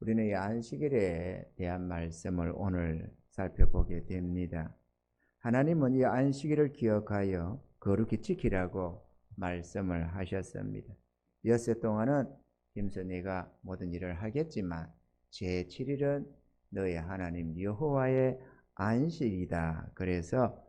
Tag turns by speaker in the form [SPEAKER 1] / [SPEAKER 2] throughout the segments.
[SPEAKER 1] 우리는 이 안식일에 대한 말씀을 오늘 살펴보게 됩니다. 하나님은 이 안식일을 기억하여 거룩히 지키라고 말씀을 하셨습니다. 엿새 동안은 김선희가 모든 일을 하겠지만 제7일은 너의 하나님 여호와의 안식이다. 그래서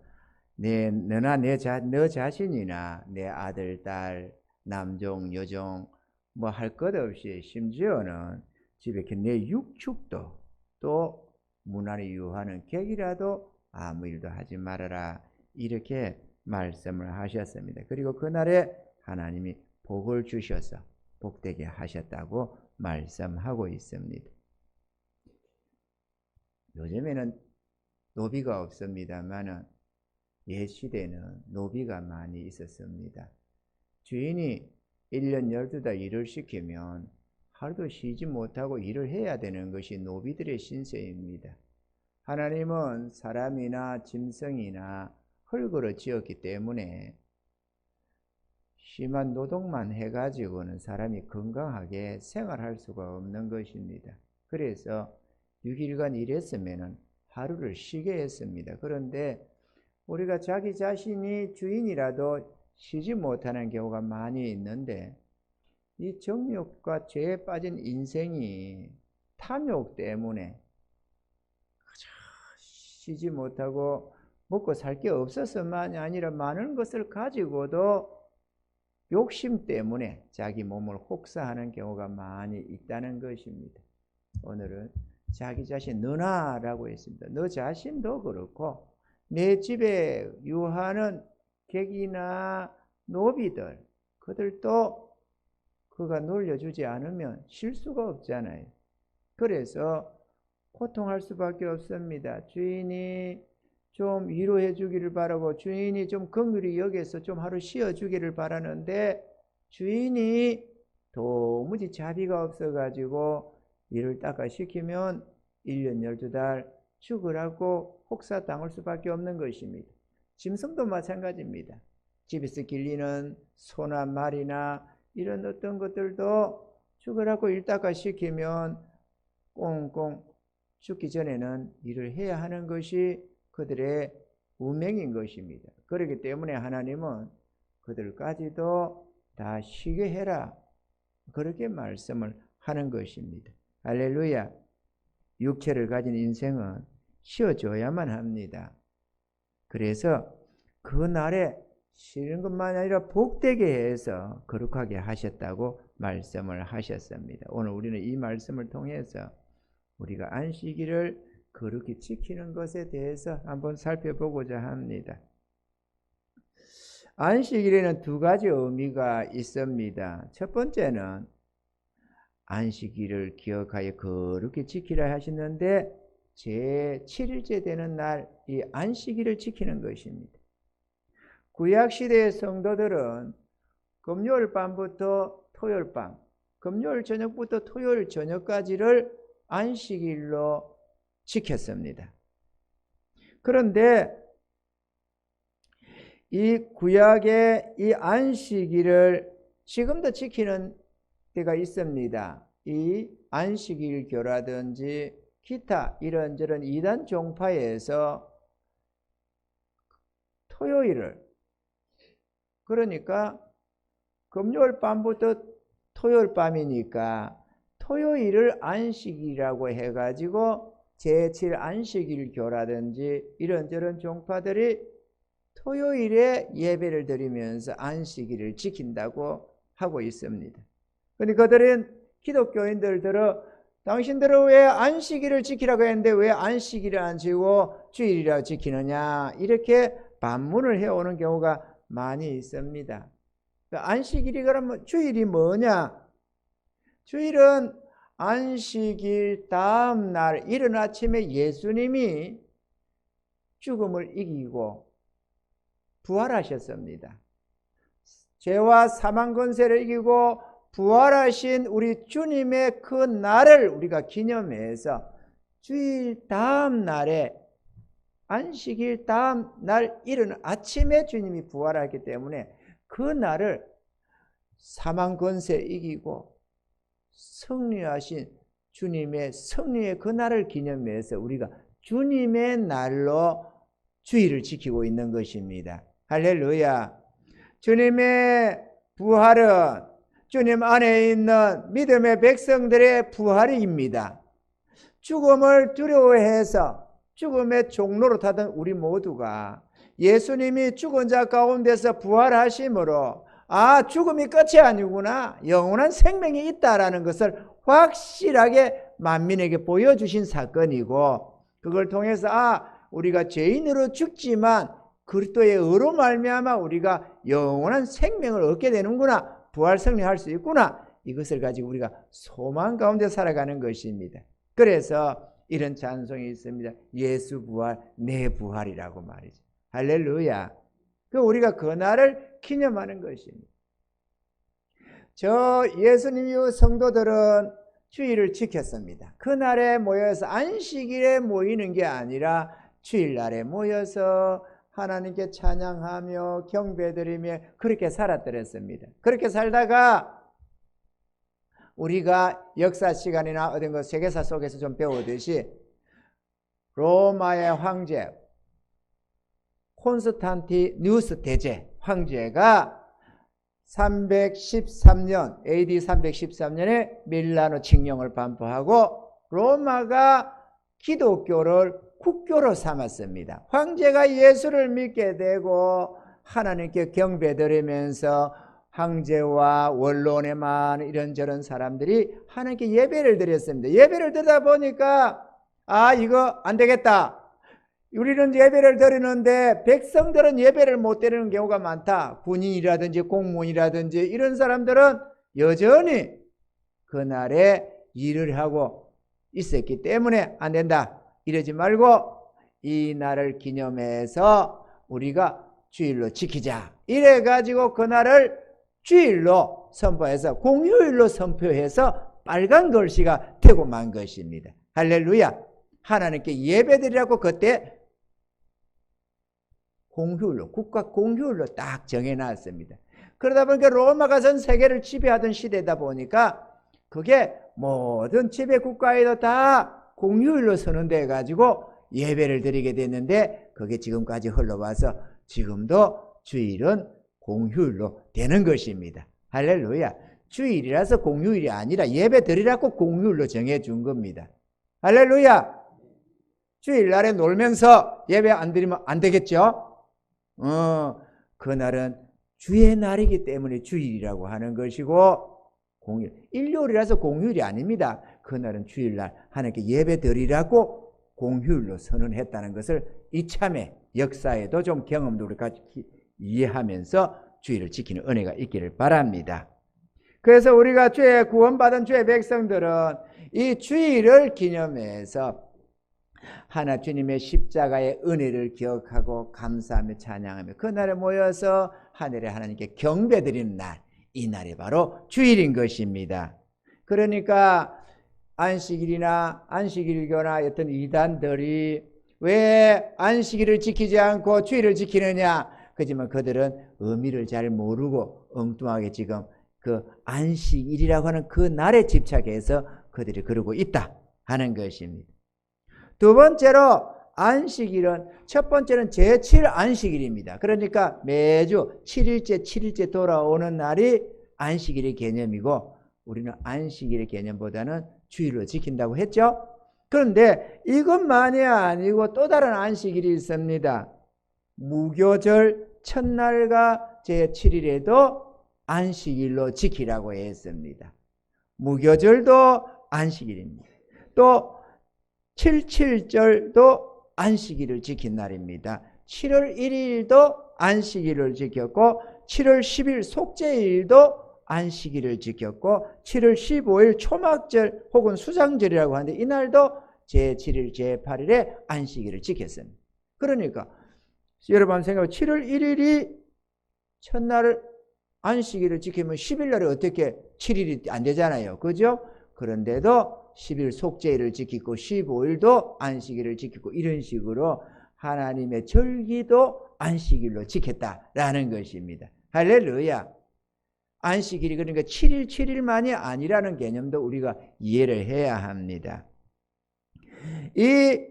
[SPEAKER 1] 내 너나 내 자, 너 자신이나 내 아들, 딸, 남종, 여종 뭐 할 것 없이 심지어는 집에 내 육축도 또 무난히 유하는 객이라도 아무 일도 하지 말아라 이렇게 말씀을 하셨습니다. 그리고 그날에 하나님이 복을 주셔서 복되게 하셨다고 말씀하고 있습니다. 요즘에는 노비가 없습니다만은 옛 시대는 노비가 많이 있었습니다. 주인이 1년 12달 일을 시키면 하루도 쉬지 못하고 일을 해야 되는 것이 노비들의 신세입니다. 하나님은 사람이나 짐승이나 흙으로 지었기 때문에 심한 노동만 해가지고는 사람이 건강하게 생활할 수가 없는 것입니다. 그래서 6일간 일했으면 하루를 쉬게 했습니다. 그런데 우리가 자기 자신이 주인이라도 쉬지 못하는 경우가 많이 있는데 이 정욕과 죄에 빠진 인생이 탐욕 때문에 쉬지 못하고 먹고 살 게 없어서만이 아니라 많은 것을 가지고도 욕심 때문에 자기 몸을 혹사하는 경우가 많이 있다는 것입니다. 오늘은 자기 자신 너나라고 했습니다. 너 자신도 그렇고 내 집에 유하는 객이나 노비들 그들도 그가 놀려주지 않으면 쉴 수가 없잖아요. 그래서 고통할 수밖에 없습니다. 주인이 좀 위로해 주기를 바라고 주인이 좀 긍휼히 여겨서 좀 하루 쉬어 주기를 바라는데 주인이 도무지 자비가 없어 가지고 일을 닦아 시키면 1년 12달 죽으라고 혹사 당할 수밖에 없는 것입니다. 짐승도 마찬가지입니다. 집에서 길리는 소나 말이나 이런 어떤 것들도 죽으라고 일 닦아 시키면 꽁꽁 죽기 전에는 일을 해야 하는 것이 그들의 운명인 것입니다. 그렇기 때문에 하나님은 그들까지도 다 쉬게 해라. 그렇게 말씀을 하는 것입니다. 할렐루야. 육체를 가진 인생은 쉬어줘야만 합니다. 그래서 그 날에 쉬는 것만 아니라 복되게 해서 거룩하게 하셨다고 말씀을 하셨습니다. 오늘 우리는 이 말씀을 통해서 우리가 안식일을 거룩히 지키는 것에 대해서 한번 살펴보고자 합니다. 안식일에는 두 가지 의미가 있습니다. 첫 번째는 안식일을 기억하여 거룩히 지키라 하시는데 제 7일째 되는 날 이 안식일을 지키는 것입니다. 구약 시대의 성도들은 금요일 밤부터 토요일 밤, 금요일 저녁부터 토요일 저녁까지를 안식일로 지켰습니다. 그런데 이 구약의 이 안식일을 지금도 지키는 때가 있습니다. 이 안식일 교라든지 기타 이런저런 이단 종파에서 토요일을 그러니까 금요일 밤부터 토요일 밤이니까 토요일을 안식이라고 해가지고 제7 안식일 교라든지 이런저런 종파들이 토요일에 예배를 드리면서 안식일을 지킨다고 하고 있습니다. 근데 그들은 기독교인들 들어 당신들은 왜 안식일을 지키라고 했는데 왜 안식일을 안 지고 주일이라 지키느냐 이렇게 반문을 해오는 경우가 많이 있습니다. 안식일이 그러면 주일이 뭐냐? 주일은 안식일 다음 날 이른 아침에 예수님이 죽음을 이기고 부활하셨습니다. 죄와 사망 권세를 이기고 부활하신 우리 주님의 그 날을 우리가 기념해서 주일 다음 날에 안식일 다음 날 이른 아침에 주님이 부활하기 때문에 그 날을 사망 권세 이기고 승리하신 주님의 승리의 그 날을 기념해서 우리가 주님의 날로 주의를 지키고 있는 것입니다. 할렐루야. 주님의 부활은 주님 안에 있는 믿음의 백성들의 부활입니다. 죽음을 두려워해서 죽음의 종로로 타던 우리 모두가 예수님이 죽은 자 가운데서 부활하심으로 아 죽음이 끝이 아니구나 영원한 생명이 있다라는 것을 확실하게 만민에게 보여주신 사건이고 그걸 통해서 아 우리가 죄인으로 죽지만 그리스도의 의로 말미암아 우리가 영원한 생명을 얻게 되는구나 부활 승리할 수 있구나 이것을 가지고 우리가 소망 가운데 살아가는 것입니다. 그래서 이런 찬송이 있습니다. 예수 부활, 내 부활이라고 말이죠. 할렐루야. 그 우리가 그 날을 기념하는 것입니다. 저 예수님의 성도들은 주일을 지켰습니다. 그날에 모여서 안식일에 모이는 게 아니라 주일날에 모여서 하나님께 찬양하며 경배드리며 그렇게 살았더랬습니다. 그렇게 살다가 우리가 역사 시간이나 어떤 것 세계사 속에서 좀 배우듯이 로마의 황제 콘스탄티누스 대제 황제가 313년 AD 313년에 밀라노 칙령을 반포하고 로마가 기독교를 국교로 삼았습니다. 황제가 예수를 믿게 되고 하나님께 경배드리면서 황제와 원론에만 이런저런 사람들이 하나님께 예배를 드렸습니다. 예배를 드리다 보니까 아 이거 안 되겠다. 우리는 예배를 드리는데 백성들은 예배를 못 드리는 경우가 많다. 군인이라든지 공무원이라든지 이런 사람들은 여전히 그날에 일을 하고 있었기 때문에 안 된다. 이러지 말고 이 날을 기념해서 우리가 주일로 지키자. 이래 가지고 그날을 주일로 선포해서 공휴일로 선포해서 빨간 글씨가 되고 만 것입니다. 할렐루야. 하나님께 예배드리라고 그때 공휴일로 국가 공휴일로 딱 정해 놨습니다. 그러다 보니까 로마가 전 세계를 지배하던 시대다 보니까 그게 모든 지배 국가에도 다 공휴일로 선언돼 가지고 예배를 드리게 됐는데 그게 지금까지 흘러와서 지금도 주일은 공휴일로 되는 것입니다. 할렐루야. 주일이라서 공휴일이 아니라 예배 드리라고 공휴일로 정해 준 겁니다. 할렐루야. 주일날에 놀면서 예배 안 드리면 안 되겠죠? 어, 그날은 주의 날이기 때문에 주일이라고 하는 것이고 공휴일. 일요일이라서 공휴일이 아닙니다. 그날은 주일날 하나님께 예배 드리라고 공휴일로 선언했다는 것을 이참에 역사에도 좀 경험도 우리가 이 해하면서 주일을 지키는 은혜가 있기를 바랍니다. 그래서 우리가 죄 구원받은 죄 백성들은 이 주일을 기념해서 하나 주님의 십자가의 은혜를 기억하고 감사하며 찬양하며 그날에 모여서 하늘의 하나님께 경배드리는 날, 이 날이 바로 주일인 것입니다. 그러니까 안식일이나 안식일교나 어떤 이단들이 왜 안식일을 지키지 않고 주일을 지키느냐? 그지만 그들은 의미를 잘 모르고 엉뚱하게 지금 그 안식일이라고 하는 그 날에 집착해서 그들이 그러고 있다 하는 것입니다. 두 번째로 안식일은 첫 번째는 제7 안식일입니다. 그러니까 매주 7일째 7일째 돌아오는 날이 안식일의 개념이고 우리는 안식일의 개념보다는 주일로 지킨다고 했죠. 그런데 이것만이 아니고 또 다른 안식일이 있습니다. 무교절 첫날과 제7일에도 안식일로 지키라고 했습니다. 무교절도 안식일입니다. 또 77절도 안식일을 지킨 날입니다. 7월 1일도 안식일을 지켰고 7월 10일 속죄일도 안식일을 지켰고 7월 15일 초막절 혹은 수장절이라고 하는데 이날도 제7일 제8일에 안식일을 지켰습니다. 그러니까 여러분 생각해 7월 1일이 첫날을 안식일을 지키면 10일 날에 어떻게 7일이 안 되잖아요. 그죠? 그런데도 10일 속죄일을 지키고 15일도 안식일을 지키고 이런 식으로 하나님의 절기도 안식일로 지켰다라는 것입니다. 할렐루야. 안식일이 그러니까 7일 7일만이 아니라는 개념도 우리가 이해를 해야 합니다. 이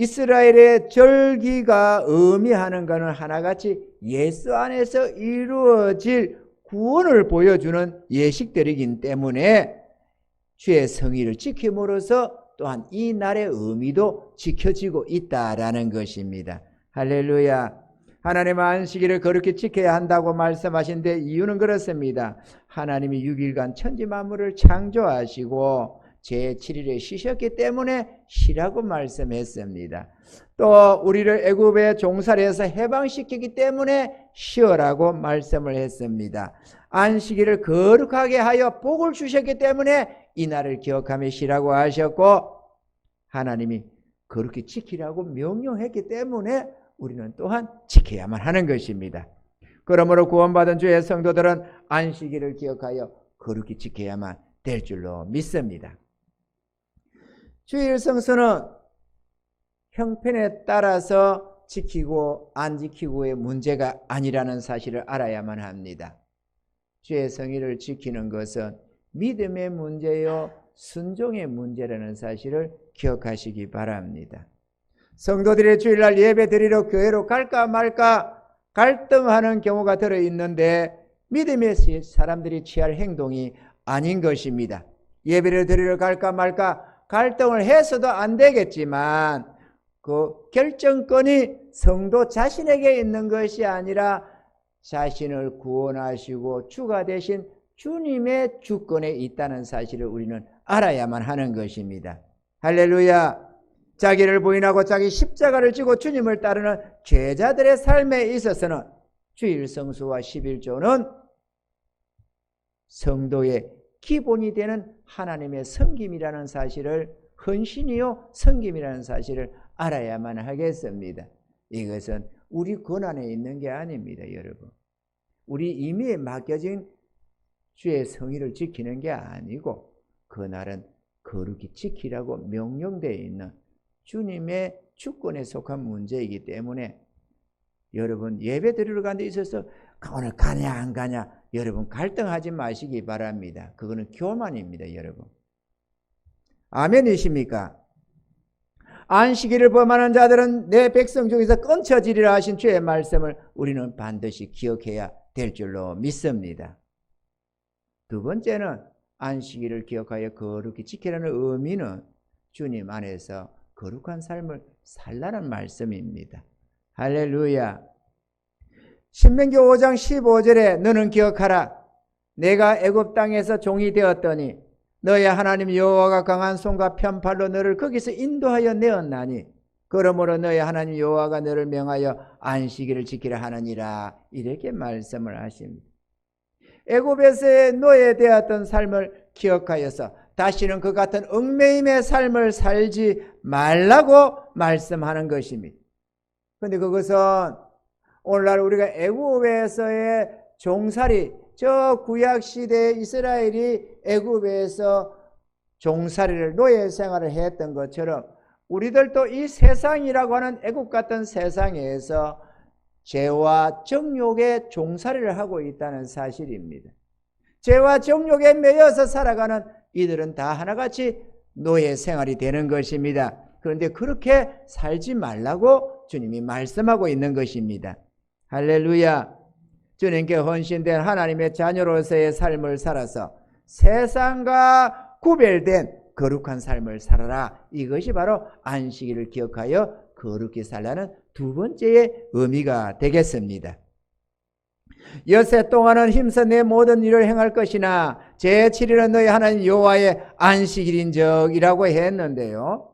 [SPEAKER 1] 이스라엘의 절기가 의미하는 것은 하나같이 예수 안에서 이루어질 구원을 보여주는 예식들이기 때문에 주의 성의를 지킴으로써 또한 이 날의 의미도 지켜지고 있다라는 것입니다. 할렐루야. 하나님 안식일을 그렇게 지켜야 한다고 말씀하신데 이유는 그렇습니다. 하나님이 6일간 천지 만물을 창조하시고 제7일에 쉬셨기 때문에 쉬라고 말씀했습니다. 또 우리를 애굽의 종살이에서 해방시키기 때문에 쉬어라고 말씀을 했습니다. 안식일을 거룩하게 하여 복을 주셨기 때문에 이 날을 기억하며 쉬라고 하셨고 하나님이 그렇게 지키라고 명령했기 때문에 우리는 또한 지켜야만 하는 것입니다. 그러므로 구원받은 주의 성도들은 안식일을 기억하여 거룩히 지켜야만 될 줄로 믿습니다. 주일 성수는 형편에 따라서 지키고 안 지키고의 문제가 아니라는 사실을 알아야만 합니다. 주의 성의를 지키는 것은 믿음의 문제요, 순종의 문제라는 사실을 기억하시기 바랍니다. 성도들의 주일날 예배 드리러 교회로 갈까 말까 갈등하는 경우가 들어 있는데 믿음의 사람들이 취할 행동이 아닌 것입니다. 예배를 드리러 갈까 말까 갈등을 해서도 안 되겠지만 그 결정권이 성도 자신에게 있는 것이 아니라 자신을 구원하시고 주가 되신 주님의 주권에 있다는 사실을 우리는 알아야만 하는 것입니다. 할렐루야. 자기를 부인하고 자기 십자가를 지고 주님을 따르는 죄자들의 삶에 있어서는 주일 성수와 11조는 성도의 기본이 되는 하나님의 성김이라는 사실을 헌신이요 성김이라는 사실을 알아야만 하겠습니다. 이것은 우리 권한에 있는 게 아닙니다, 여러분. 우리 이미 맡겨진 주의 성의를 지키는 게 아니고 그날은 거룩히 지키라고 명령되어 있는 주님의 주권에 속한 문제이기 때문에 여러분 예배 드리러 가는 데 있어서 오늘 가냐 안 가냐 여러분 갈등하지 마시기 바랍니다. 그거는 교만입니다, 여러분. 아멘이십니까? 안식일을 범하는 자들은 내 백성 중에서 끊쳐지리라 하신 주의 말씀을 우리는 반드시 기억해야 될 줄로 믿습니다. 두 번째는 안식일을 기억하여 거룩히 지키라는 의미는 주님 안에서 거룩한 삶을 살라는 말씀입니다. 할렐루야. 신명기 5장 15절에 너는 기억하라. 내가 애굽 땅에서 종이 되었더니 너의 하나님 여호와가 강한 손과 편팔로 너를 거기서 인도하여 내었나니 그러므로 너의 하나님 여호와가 너를 명하여 안식일을 지키라 하느니라 이렇게 말씀을 하십니다. 애굽에서의 노예되었던 삶을 기억하여서 다시는 그 같은 얽매임의 삶을 살지 말라고 말씀하는 것입니다. 근데 그것은 오늘날 우리가 애굽에서의 종살이 저 구약 시대 이스라엘이 애굽에서 종살이를 노예 생활을 했던 것처럼 우리들도 이 세상이라고 하는 애굽 같은 세상에서 죄와 정욕의 종살이를 하고 있다는 사실입니다. 죄와 정욕에 매여서 살아가는 이들은 다 하나같이 노예 생활이 되는 것입니다. 그런데 그렇게 살지 말라고 주님이 말씀하고 있는 것입니다. 할렐루야. 주님께 헌신된 하나님의 자녀로서의 삶을 살아서 세상과 구별된 거룩한 삶을 살아라. 이것이 바로 안식일을 기억하여 거룩히 살라는 두 번째의 의미가 되겠습니다. 여세 동안은 힘써 내 모든 일을 행할 것이나 제7일은 너희 하나님 여호와의 안식일인적이라고 했는데요.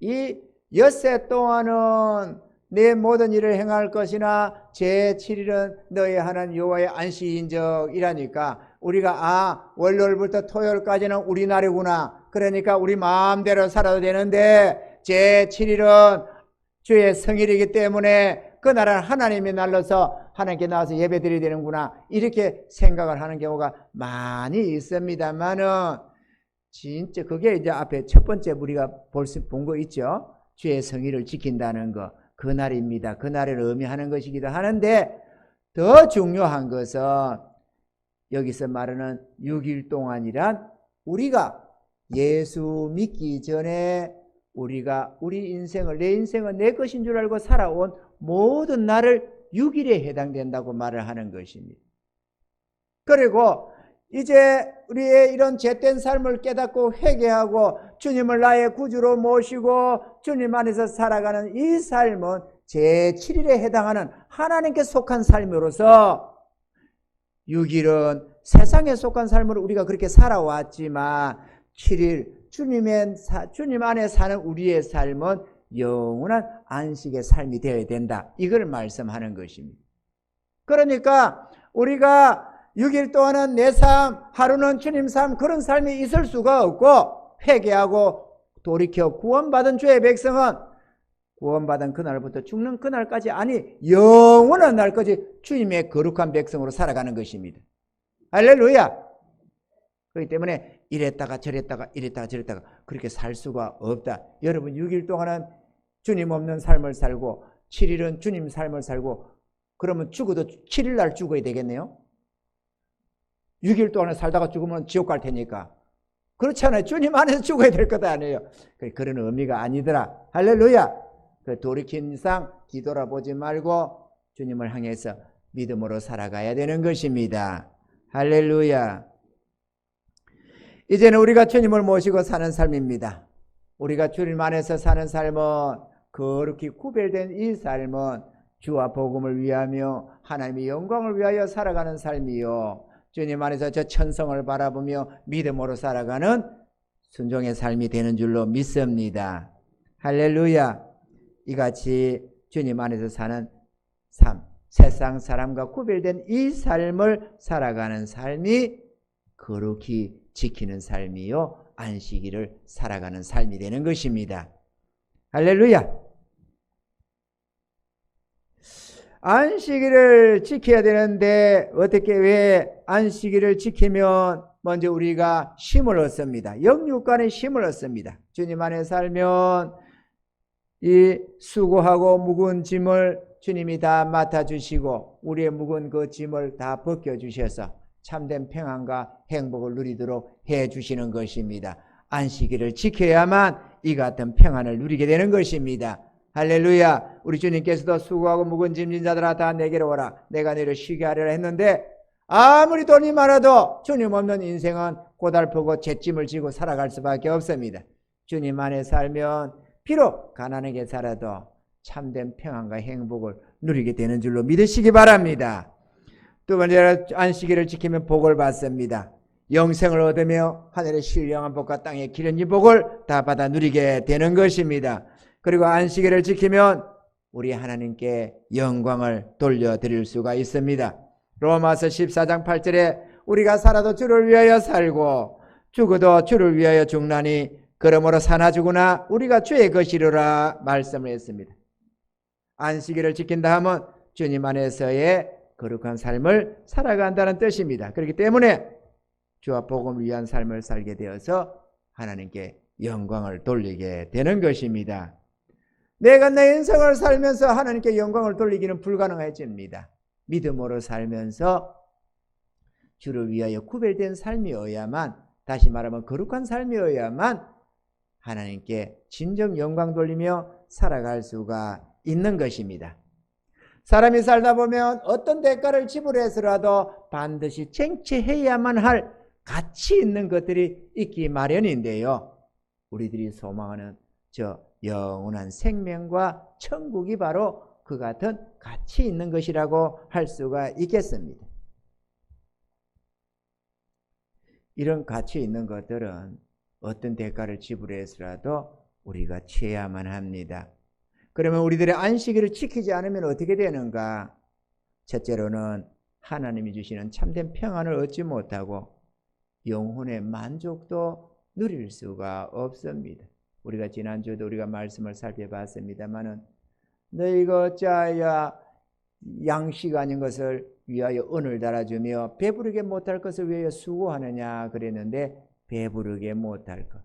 [SPEAKER 1] 이 엿새 동안은 내 모든 일을 행할 것이나 제7일은 너희 하나님 여호와의 안식일인적이라니까. 우리가 아 월요일부터 토요일까지는 우리 날이구나. 그러니까 우리 마음대로 살아도 되는데 제7일은 주의 성일이기 때문에 그 날은 하나님의 날로서 하나님께 나와서 예배 드려야 되는구나. 이렇게 생각을 하는 경우가 많이 있습니다만은 진짜 그게 이제 앞에 첫 번째 우리가 볼 수 본 거 있죠? 주의 성의를 지킨다는 거 그날입니다 그날을 의미하는 것이기도 하는데 더 중요한 것은 여기서 말하는 6일 동안이란 우리가 예수 믿기 전에 우리가 우리 인생을 내 인생은 내 것인 줄 알고 살아온 모든 날을 6일에 해당된다고 말을 하는 것입니다. 그리고 이제 우리의 이런 죄된 삶을 깨닫고 회개하고 주님을 나의 구주로 모시고 주님 안에서 살아가는 이 삶은 제7일에 해당하는 하나님께 속한 삶으로서 6일은 세상에 속한 삶으로 우리가 그렇게 살아왔지만 7일 주님의 사, 주님 안에 사는 우리의 삶은 영원한 안식의 삶이 되어야 된다. 이걸 말씀하는 것입니다. 그러니까 우리가 6일 동안은 내 삶, 하루는 주님 삶 그런 삶이 있을 수가 없고 회개하고 돌이켜 구원받은 주의 백성은 구원받은 그날부터 죽는 그날까지 아니 영원한 날까지 주님의 거룩한 백성으로 살아가는 것입니다. 할렐루야. 그렇기 때문에 이랬다가 저랬다가 이랬다가 저랬다가 그렇게 살 수가 없다. 여러분 6일 동안은 주님 없는 삶을 살고 7일은 주님 삶을 살고 그러면 죽어도 7일 날 죽어야 되겠네요. 6일 동안 살다가 죽으면 지옥 갈 테니까. 그렇잖아요. 주님 안에서 죽어야 될 것 아니에요. 그런 의미가 아니더라. 할렐루야. 그 돌이킨 이상 뒤돌아보지 말고 주님을 향해서 믿음으로 살아가야 되는 것입니다. 할렐루야. 이제는 우리가 주님을 모시고 사는 삶입니다. 우리가 주님 안에서 사는 삶은 거룩히 구별된 이 삶은 주와 복음을 위하며 하나님의 영광을 위하여 살아가는 삶이요. 주님 안에서 저 천성을 바라보며 믿음으로 살아가는 순종의 삶이 되는 줄로 믿습니다. 할렐루야. 이같이 주님 안에서 사는 삶, 세상 사람과 구별된 이 삶을 살아가는 삶이 거룩히 지키는 삶이요. 안식일을 살아가는 삶이 되는 것입니다. 할렐루야. 안식일을 지켜야 되는데 어떻게 왜 안식일을 지키면 먼저 우리가 힘을 얻습니다. 영육간의 힘을 얻습니다. 주님 안에 살면 이 수고하고 묵은 짐을 주님이 다 맡아주시고 우리의 묵은 그 짐을 다 벗겨주셔서 참된 평안과 행복을 누리도록 해주시는 것입니다. 안식일을 지켜야만 이 같은 평안을 누리게 되는 것입니다. 할렐루야. 우리 주님께서도 수고하고 묵은 짐진 자들아 다 내게로 오라. 내가 너를 쉬게 하리라 했는데 아무리 돈이 많아도 주님 없는 인생은 고달프고 잿짐을 지고 살아갈 수밖에 없습니다. 주님 안에 살면 비록 가난하게 살아도 참된 평안과 행복을 누리게 되는 줄로 믿으시기 바랍니다. 두 번째로 안식일을 지키면 복을 받습니다. 영생을 얻으며 하늘의 신령한 복과 땅의 기름진 복을 다 받아 누리게 되는 것입니다. 그리고 안식일을 지키면 우리 하나님께 영광을 돌려드릴 수가 있습니다. 로마서 14장 8절에 우리가 살아도 주를 위하여 살고 죽어도 주를 위하여 죽나니 그러므로 사나 죽으나 우리가 주의 것이로라 말씀을 했습니다. 안식일을 지킨다 하면 주님 안에서의 거룩한 삶을 살아간다는 뜻입니다. 그렇기 때문에 주와 복음을 위한 삶을 살게 되어서 하나님께 영광을 돌리게 되는 것입니다. 내가 내 인생을 살면서 하나님께 영광을 돌리기는 불가능해집니다. 믿음으로 살면서 주를 위하여 구별된 삶이어야만 다시 말하면 거룩한 삶이어야만 하나님께 진정 영광 돌리며 살아갈 수가 있는 것입니다. 사람이 살다 보면 어떤 대가를 지불해서라도 반드시 쟁취해야만 할 가치 있는 것들이 있기 마련인데요. 우리들이 소망하는 저 영원한 생명과 천국이 바로 그 같은 가치 있는 것이라고 할 수가 있겠습니다. 이런 가치 있는 것들은 어떤 대가를 지불해서라도 우리가 취해야만 합니다. 그러면 우리들의 안식일을 지키지 않으면 어떻게 되는가? 첫째로는 하나님이 주시는 참된 평안을 얻지 못하고 영혼의 만족도 누릴 수가 없습니다. 우리가 지난주에도 우리가 말씀을 살펴봤습니다만은 너희가 짜야 양식 아닌 것을 위하여 은을 달아주며 배부르게 못할 것을 위하여 수고하느냐 그랬는데 배부르게 못할 것.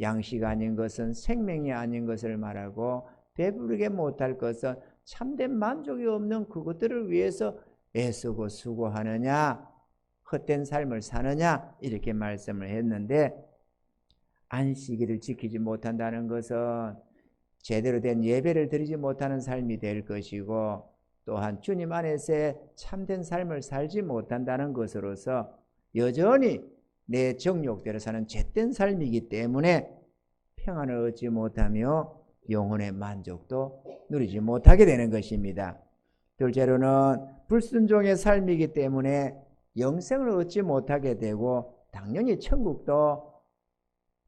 [SPEAKER 1] 양식 아닌 것은 생명이 아닌 것을 말하고 배부르게 못할 것은 참된 만족이 없는 그것들을 위해서 애쓰고 수고하느냐, 헛된 삶을 사느냐, 이렇게 말씀을 했는데, 안식일을 지키지 못한다는 것은 제대로 된 예배를 드리지 못하는 삶이 될 것이고, 또한 주님 안에서의 참된 삶을 살지 못한다는 것으로서 여전히 내 정욕대로 사는 죄된 삶이기 때문에 평안을 얻지 못하며 영혼의 만족도 누리지 못하게 되는 것입니다. 둘째로는 불순종의 삶이기 때문에 영생을 얻지 못하게 되고 당연히 천국도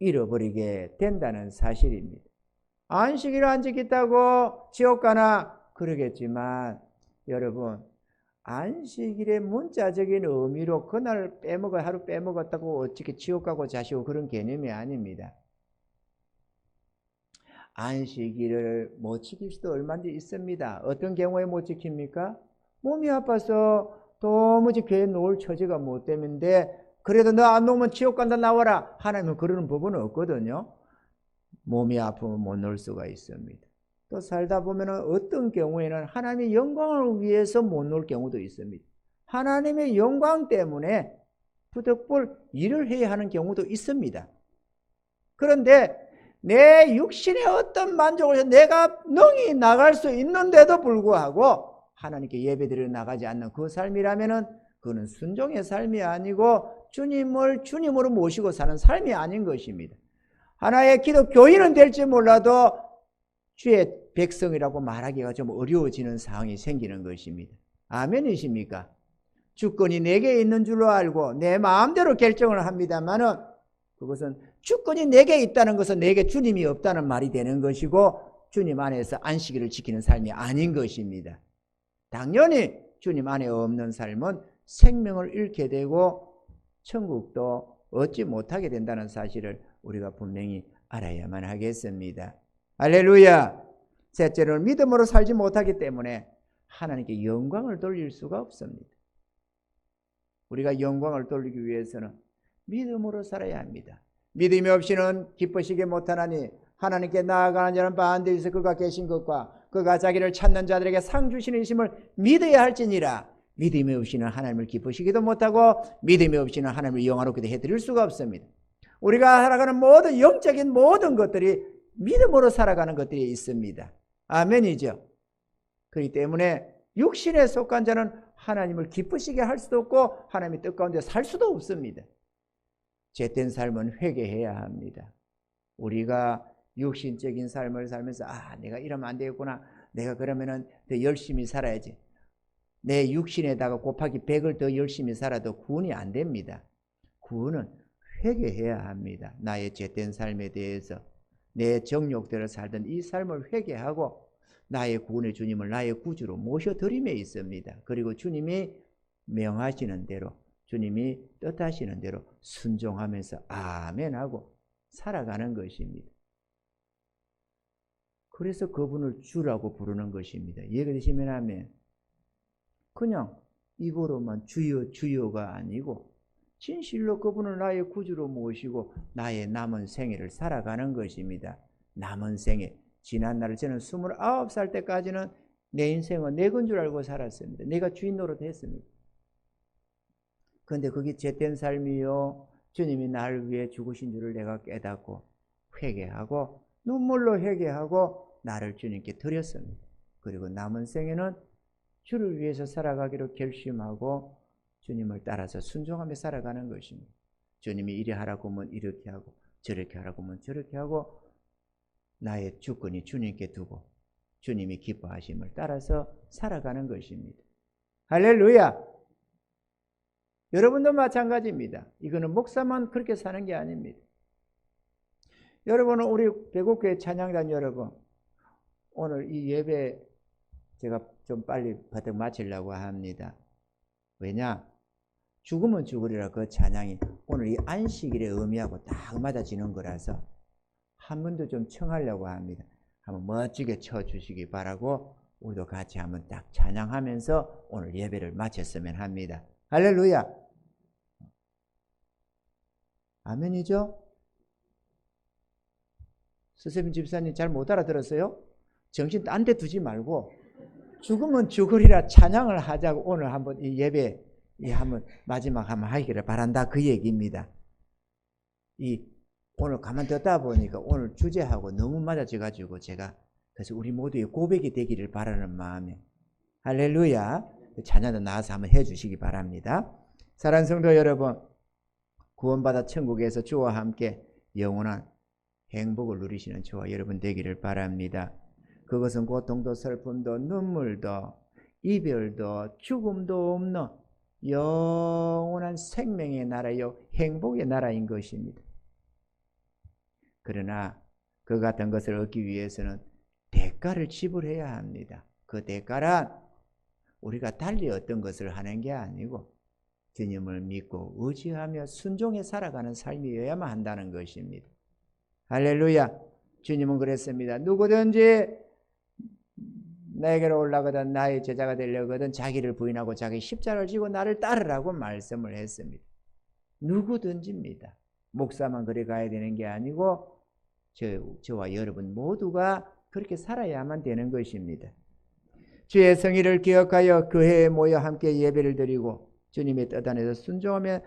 [SPEAKER 1] 잃어버리게 된다는 사실입니다. 안식일을 안 지켰다고 지옥 가나 그러겠지만 여러분 안식일의 문자적인 의미로 그날 빼먹어 하루 빼먹었다고 어떻게 지옥 가고 자시고 그런 개념이 아닙니다. 안식일을 못 지킬 수도 얼마든지 있습니다. 어떤 경우에 못 지킵니까? 몸이 아파서 도무지 교회 놓을 처지가 못 되는데 그래도 너 안 놓으면 지옥 간다 나와라. 하나님은 그러는 법은 없거든요. 몸이 아프면 못 놓을 수가 있습니다. 또 살다 보면 어떤 경우에는 하나님의 영광을 위해서 못 놓을 경우도 있습니다. 하나님의 영광 때문에 부득불 일을 해야 하는 경우도 있습니다. 그런데 내 육신의 어떤 만족을 해서 내가 능히 나갈 수 있는데도 불구하고 하나님께 예배드려 나가지 않는 그 삶이라면은 그는 순종의 삶이 아니고 주님을 주님으로 모시고 사는 삶이 아닌 것입니다. 하나의 기독 교인은 될지 몰라도 주의 백성이라고 말하기가 좀 어려워지는 상황이 생기는 것입니다. 아멘이십니까? 주권이 내게 있는 줄로 알고 내 마음대로 결정을 합니다만은 그것은 주권이 내게 있다는 것은 내게 주님이 없다는 말이 되는 것이고 주님 안에서 안식일을 지키는 삶이 아닌 것입니다. 당연히 주님 안에 없는 삶은 생명을 잃게 되고 천국도 얻지 못하게 된다는 사실을 우리가 분명히 알아야만 하겠습니다. 할렐루야! 셋째로 믿음으로 살지 못하기 때문에 하나님께 영광을 돌릴 수가 없습니다. 우리가 영광을 돌리기 위해서는 믿음으로 살아야 합니다. 믿음이 없이는 기쁘시게 못하나니 하나님께 나아가는 자는 반드시 그가 계신 것과 그가 자기를 찾는 자들에게 상 주시는 이심을 믿어야 할지니라. 믿음이 없이는 하나님을 기쁘시기도 못하고 믿음이 없이는 하나님을 영화롭게도 해드릴 수가 없습니다. 우리가 살아가는 모든 영적인 모든 것들이 믿음으로 살아가는 것들이 있습니다. 아멘이죠. 그렇기 때문에 육신에 속한 자는 하나님을 기쁘시게 할 수도 없고 하나님의 뜻 가운데 살 수도 없습니다. 죄된 삶은 회개해야 합니다. 우리가 육신적인 삶을 살면서 아 내가 이러면 안 되겠구나. 내가 그러면은 더 열심히 살아야지. 내 육신에다가 곱하기 100을 더 열심히 살아도 구원이 안 됩니다. 구원은 회개해야 합니다. 나의 죄된 삶에 대해서 내 정욕대로 살던 이 삶을 회개하고 나의 구원의 주님을 나의 구주로 모셔드림에 있습니다. 그리고 주님이 명하시는 대로 주님이 뜻하시는 대로 순종하면서 아멘하고 살아가는 것입니다. 그래서 그분을 주라고 부르는 것입니다. 이해가 되시면 아멘. 그냥 입으로만 주여 주여가 아니고 진실로 그분을 나의 구주로 모시고 나의 남은 생애를 살아가는 것입니다. 남은 생애. 지난 날 저는 29살 때까지는 내 인생은 내 건 줄 알고 살았습니다. 내가 주인 노릇 했습니다. 그런데 그게 죄된 삶이요. 주님이 나를 위해 죽으신 줄을 내가 깨닫고 회개하고 눈물로 회개하고 나를 주님께 드렸습니다. 그리고 남은 생에는 주를 위해서 살아가기로 결심하고 주님을 따라서 순종하며 살아가는 것입니다. 주님이 이래 하라고 하면 이렇게 하고 저렇게 하라고 하면 저렇게 하고 나의 주권이 주님께 두고 주님이 기뻐하심을 따라서 살아가는 것입니다. 할렐루야! 여러분도 마찬가지입니다. 이거는 목사만 그렇게 사는 게 아닙니다. 여러분은 우리 배곡교회 찬양단 여러분, 오늘 이 예배 제가 좀 빨리 버뜩 마치려고 합니다. 왜냐? 죽으면 죽으리라 그 찬양이 오늘 이 안식일의 의미하고 딱 맞아지는 거라서 한 번 더 좀 청하려고 합니다. 한번 멋지게 쳐주시기 바라고 우리도 같이 한번 딱 찬양하면서 오늘 예배를 마쳤으면 합니다. 할렐루야! 아멘이죠? 스세빈 집사님 잘 못 알아들었어요? 정신 딴 데 두지 말고 죽으면 죽으리라 찬양을 하자고 오늘 한번 이 예배 이 한번 마지막 한번 하기를 바란다 그 얘기입니다. 이 오늘 가만 듣다 보니까 오늘 주제하고 너무 맞아져 가지고 제가 그래서 우리 모두의 고백이 되기를 바라는 마음에 할렐루야 자녀도 나와서 한번 해주시기 바랍니다. 사랑 성도 여러분 구원받아 천국에서 주와 함께 영원한 행복을 누리시는 저와 여러분 되기를 바랍니다. 그것은 고통도 슬픔도 눈물도 이별도 죽음도 없는 영원한 생명의 나라요 행복의 나라인 것입니다. 그러나 그 같은 것을 얻기 위해서는 대가를 지불해야 합니다. 그 대가란 우리가 달리 어떤 것을 하는 게 아니고 주님을 믿고 의지하며 순종해 살아가는 삶이어야만 한다는 것입니다. 할렐루야. 주님은 그랬습니다. 누구든지 내게로 올라가든 나의 제자가 되려거든 자기를 부인하고 자기 십자를 지고 나를 따르라고 말씀을 했습니다. 누구든지입니다. 목사만 그래 가야 되는 게 아니고 저, 저와 여러분 모두가 그렇게 살아야만 되는 것입니다. 주의 성의를 기억하여 그 해에 모여 함께 예배를 드리고 주님의 뜻 안에서 순종하며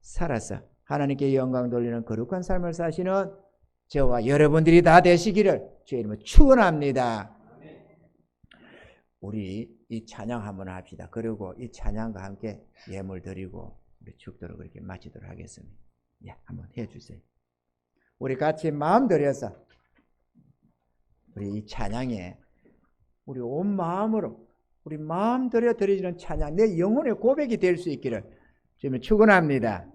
[SPEAKER 1] 살아서 하나님께 영광 돌리는 거룩한 삶을 사시는 저와 여러분들이 다 되시기를 주의 이름으로 축원합니다. 우리 이 찬양 한번 합시다. 그리고 이 찬양과 함께 예물 드리고 우리 죽도록 그렇게 마치도록 하겠습니다. 예, 한번 해주세요. 우리 같이 마음 들여서 우리 이 찬양에 우리 온 마음으로 우리 마음 들여 드리는 찬양 내 영혼의 고백이 될 수 있기를 주님 축원합니다.